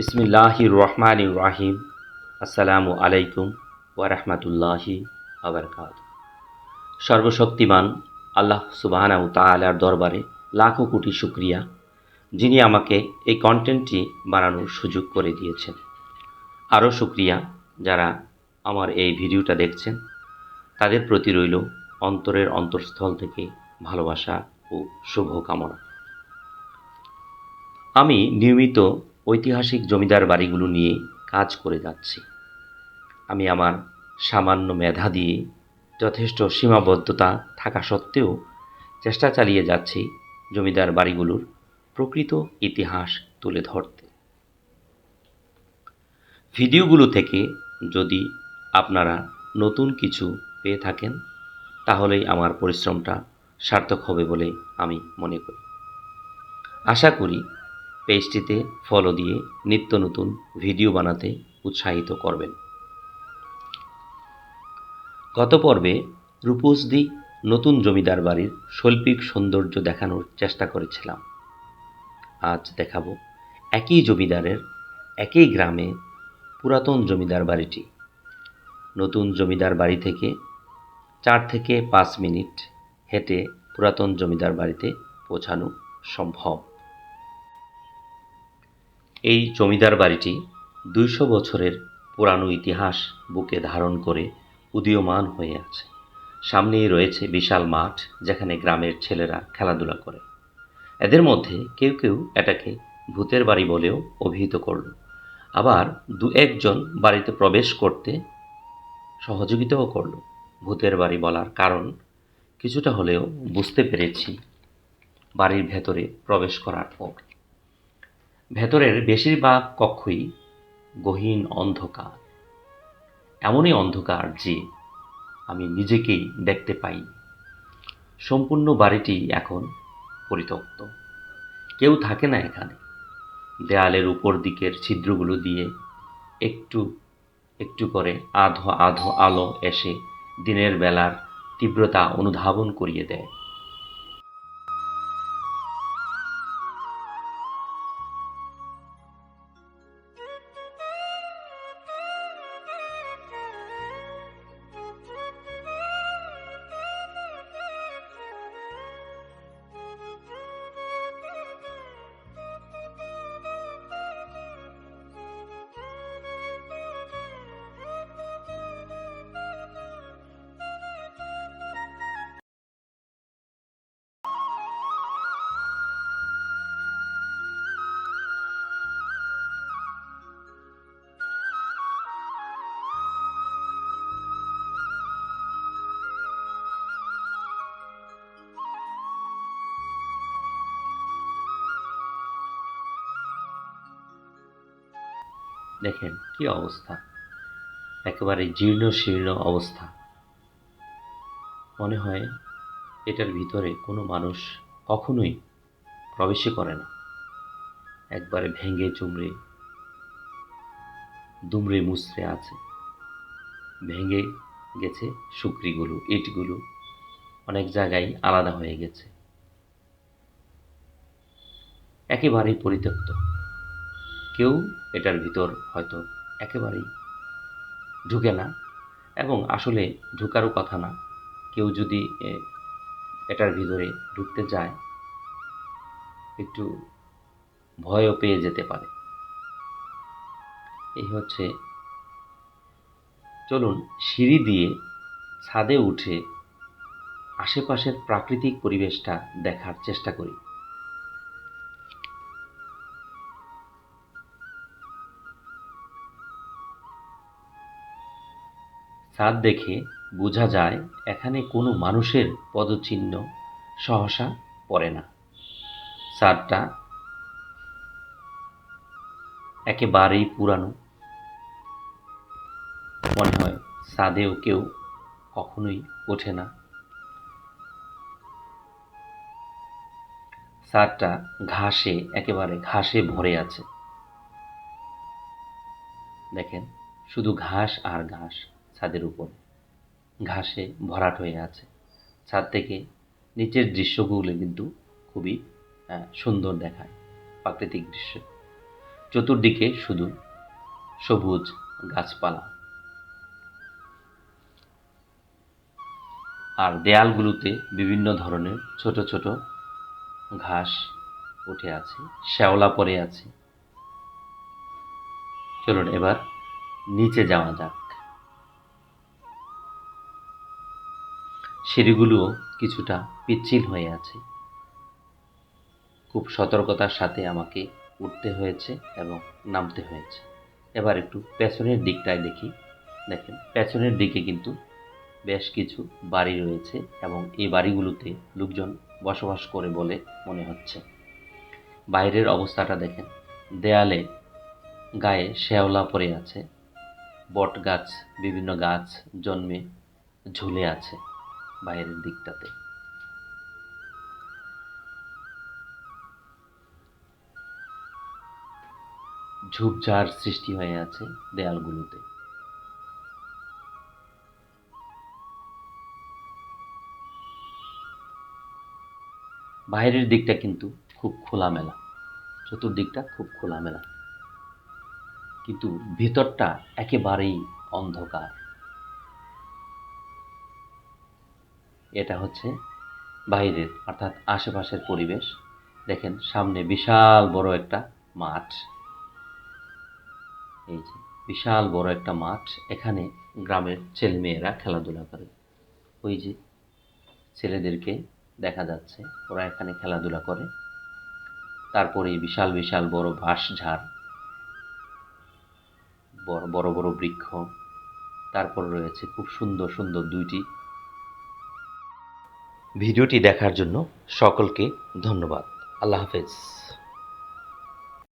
বিসমিল্লাহির রহমান রাহিম আসসালামু আলাইকুম ওয়ারহমাতুল্লাহি আবরকাত সর্বশক্তিমান আল্লাহ সুবাহানাউ তালার দরবারে লাখো কোটি শুক্রিয়া, যিনি আমাকে এই কন্টেন্টটি বানানোর সুযোগ করে দিয়েছেন। আরও শুক্রিয়া যারা আমার এই ভিডিওটা দেখছেন, তাদের প্রতি রইল অন্তরের অন্তঃস্থল থেকে ভালোবাসা ও শুভকামনা। আমি নিয়মিত ঐতিহাসিক জমিদার বাড়িগুলো নিয়ে কাজ করে যাচ্ছি। আমি আমার সামান্য মেধা দিয়ে যথেষ্ট সীমাবদ্ধতা থাকা সত্ত্বেও চেষ্টা চালিয়ে যাচ্ছি জমিদার বাড়িগুলোর প্রকৃত ইতিহাস তুলে ধরতে। ভিডিওগুলো থেকে যদি আপনারা নতুন কিছু পেয়ে থাকেন, তাহলেই আমার পরিশ্রমটা সার্থক হবে বলে আমি মনে করি। আশা করি পেজটিতে ফলো দিয়ে নিত্য নতুন ভিডিও বানাতে উৎসাহিত করবেন। গত পর্বে রূপসদি নতুন জমিদার বাড়ির শৈল্পিক সৌন্দর্য দেখানোর চেষ্টা করেছিলাম। আজ দেখাবো একই জমিদারের একই গ্রামে পুরাতন জমিদার বাড়িটি। নতুন জমিদার বাড়ি থেকে চার থেকে পাঁচ মিনিট হেঁটে পুরাতন জমিদার বাড়িতে পৌঁছানো সম্ভব। এই জমিদার বাড়িটি দুইশো বছরের পুরানো ইতিহাস বুকে ধারণ করে উদীয়মান হয়ে আছে। সামনেই রয়েছে বিশাল মাঠ, যেখানে গ্রামের ছেলেরা খেলাধুলা করে। এদের মধ্যে কেউ কেউ এটাকে ভূতের বাড়ি বলেও অভিহিত করল। আবার দু একজন বাড়িতে প্রবেশ করতে সহযোগিতাও করল। ভূতের বাড়ি বলার কারণ কিছুটা হলেও বুঝতে পেরেছি বাড়ির ভেতরে প্রবেশ করার পর। ভেতরের বেশিরভাগ কক্ষই গহীন অন্ধকার। এমনই অন্ধকার যে আমি নিজেকেই দেখতে পাই। সম্পূর্ণ বাড়িটি এখন পরিত্যক্ত। কেউ থাকে না এখানে। দেয়ালের উপর দিকের ছিদ্রগুলো দিয়ে একটু একটু করে আধো আধো আলো এসে দিনের বেলার তীব্রতা অনুধাবন করিয়ে দেয়। দেখেন, কি অবস্থা? একেবারে জীর্ণ শীর্ণ অবস্থা। মনে হয় এটার ভিতরে কোনো মানুষ কখনোই প্রবেশই করে না। একবারে ভেঙে চুমড়ে, দুমড়ে মুচড়ে আছে। ভেঙে গেছে শুকরিগুলো, ইটগুলো, অনেক জায়গায় আলাদা হয়ে গেছে। একেবারেই পরিত্যক্ত। কেউ এটার ভিতর হয়তো একেবারেই ঢুকে না এবং আসলে ঢুকারও কথা না। কেউ যদি এটার ভিতরে ঢুকতে যায়, একটু ভয়ও পেয়ে যেতে পারে। এই হচ্ছে চলুন সিঁড়ি দিয়ে ছাদে উঠে আশেপাশের প্রাকৃতিক পরিবেশটা দেখার চেষ্টা করি। ছাদ দেখে বোঝা যায় এখানে কোনো মানুষের পদচিহ্ন সহসা পড়ে না। ছাদটা একেবারেই পুরানো। মনে হয় ছাদেও কেউ কখনোই ওঠে না। ছাদটা ঘাসে, একেবারে ঘাসে ভরে আছে। দেখেন, শুধু ঘাস আর ঘাস। ছাদের উপর। ঘাসে ভরাট হয়ে আছে। ছাদ থেকে নিচের দৃশ্যগুলো কিন্তু খুবই সুন্দর দেখায় প্রাকৃতিক দৃশ্য। চতুর্দিকে শুধু সবুজ গাছপালা। আর দেয়ালগুলোতে বিভিন্ন ধরনের ছোট ছোট ঘাস উঠে আছে, শ্যাওলা পড়ে আছে। চলুন এবার নিচে যাওয়া যাক। সিঁড়িগুলোও কিছুটা পিচ্ছিল হয়ে আছে। খুব সতর্কতার সাথে আমাকে উঠতে হয়েছে এবং নামতে হয়েছে। এবার একটু পেছনের দিকটায় দেখি। দেখেন, পেছনের দিকে কিন্তু বেশ কিছু বাড়ি রয়েছে এবং এই বাড়িগুলোতে লোকজন বসবাস করে বলে মনে হচ্ছে। বাইরের অবস্থাটা দেখেন, দেয়ালে গায়ে শ্যাওলা পড়ে আছে বট গাছ বিভিন্ন গাছ জন্মে ঝুলে আছে। বাইরের দিকটাতে। ঝোপঝাড় সৃষ্টি হয়ে আছে দেয়ালগুলোতে। বাইরের দিকটা কিন্তু খুব খোলামেলা। চতুর্দিকটা খুব খোলামেলা। কিন্তু ভেতরটা একেবারেই অন্ধকার। এটা হচ্ছে বাইরের, অর্থাৎ আশেপাশের পরিবেশ। দেখেন, সামনে বিশাল বড় একটা মাঠ। এই যে, বিশাল বড় একটা মাঠ। এখানে গ্রামের ছেলেমেয়েরা খেলাধুলা করে। ওই যে, ছেলেদেরকে দেখা যাচ্ছে, ওরা এখানে খেলাধুলা করে। তারপরে বিশাল বিশাল বড় বাঁশ ঝাড় বড় বড় বড় বৃক্ষ। তারপর রয়েছে খুব সুন্দর সুন্দর দুইটি ভিডিওটি দেখার জন্য সকলকে ধন্যবাদ। আল্লাহ হাফেজ।